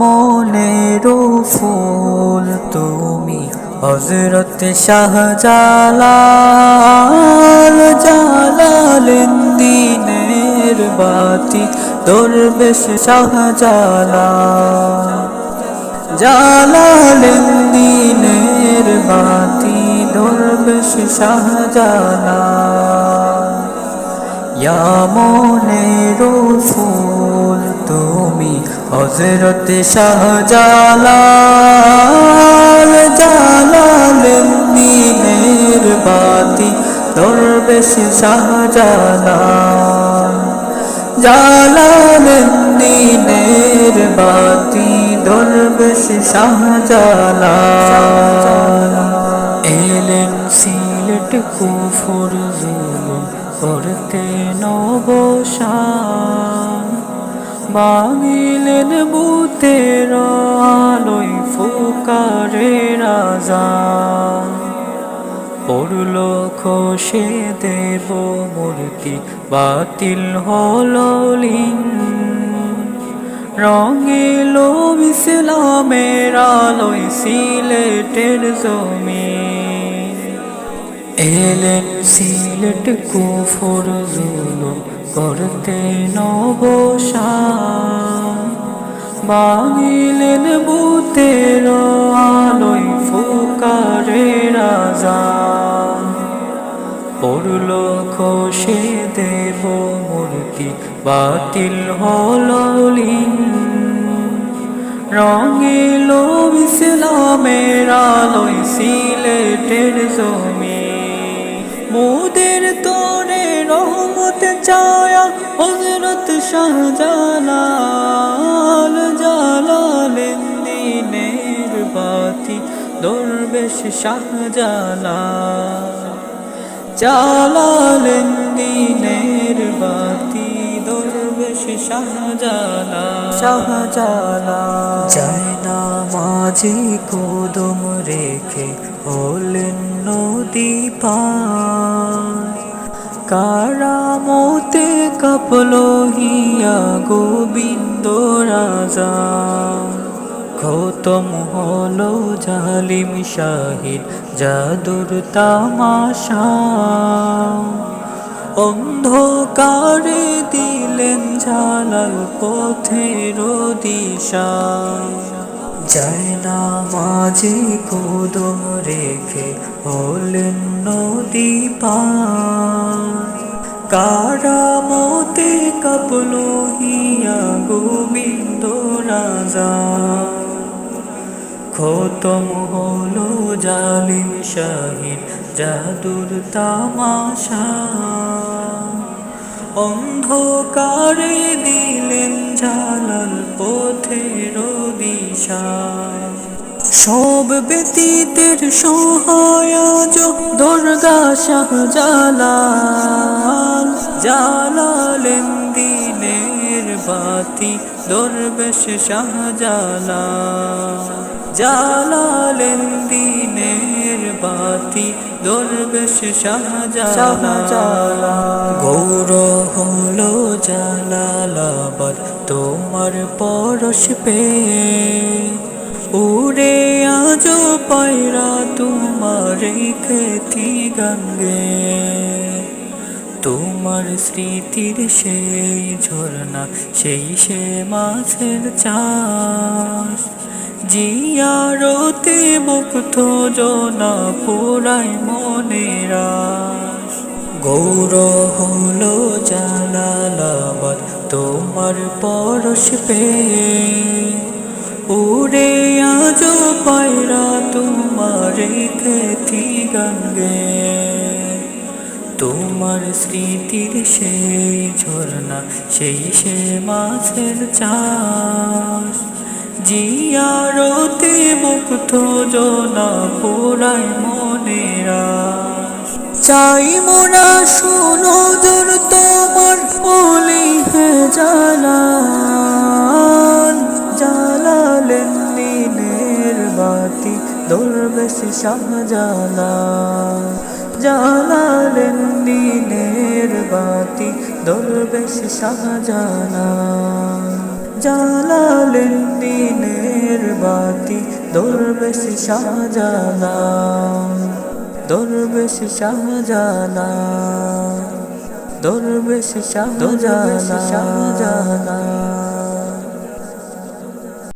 মনের ফুল, তুমি হজরত শাহজালাল জালালেন দিনের বাতি, দরবেশ শাহজালাল জালালেন দিনের বাতি, দরবেশ শাহজালাল। মনের ফুল তুমি হজরত শাহজালাল জালালেন দিনের বাতি দরবেশ শাহজালাল জালালেন দিনের বাতি দরবেশ শাহজালাল। এলেন সিলেট কুফর জুলুম করতে নবসান বাঙিলেন বুতের আলোয় ফুকারে রাজা। পড়ল খসে দেব মূর্তি, বাতিল হলো রঙিল ইসলামের আলোয় সিলেটের জমিন। এলেন সিলেট কুফর জুলুম, করতে নবসান বাঙিলেন বুতের আলোয় ফুকারে রাজা। পড়ল খসে দেব মূর্তি, বাতিল হলো রঙিল ইসলামের আলোয় সিলেটের জমি। মোদের তোরে রহমত চায়া হজরত শাহজালাল। দরবেশ শাহজালাল। জালালেন দিনের বাতি দরবেশ শাহজালা শাহজালা যায় না মাঝে কদম রেখে হলেন নদী পার। কারামতে কাপল হিয়া গোবিন্দ রাজা। খতম হলো জালিম শাহিদ, জাদুর তামাশা। অন্ধকারে দিলেন ঝালাল পথের দিশা যায় না মাঝে কদম রেখে হলেন নদী কারামতে কাপল হিয়া গোবিন্দ রাজা। খতম হলো জালিম শাহিদ জাদুর তামাশা। অন্ধকারে দিলেন ঝালাল পথের দিশা। সব ব্যতীতের সহায়াজ দুর্গা শাহ জালাল জালালেন দিনের বাতি দরবেশ শাহ জালাল জালালেন দিনের বাতি দরবেশ শাহ জালাল গৌর হলো জালালাবাদ তোমার পরশ পে উড়ে আজ পায়রা তোমার খেতি গঙ্গে। তোমার স্মৃতির সেই ঝর্ণা, সেই সে মাছের চাষ। জিয়ারতে মুক্ত জনা পুরাই মনেরা গৌর হলো জালালাবাদ, তোমার পরশ পে উড়ে আজ পায়রা তোমার খেতি গঙ্গে। তোমার স্মৃতির সেই ঝর্ণা, সেই সে মাছের চাষ। জিয়ারতে মুক্ত জনা পুরাই মনেরা চাই মোরা শুনো জোর তোমার বলি হে জালাল। জালালেন দিনের বাতি দরবেশ শাহজালাল। জালালেন দিনের বাতি দরবেশ শাহজালাল। জ্বালালেন দিনের বাতি দরবেশ শাহজানা দরবেশ শাহজানা দরবেশ শাহজানা শাহজানা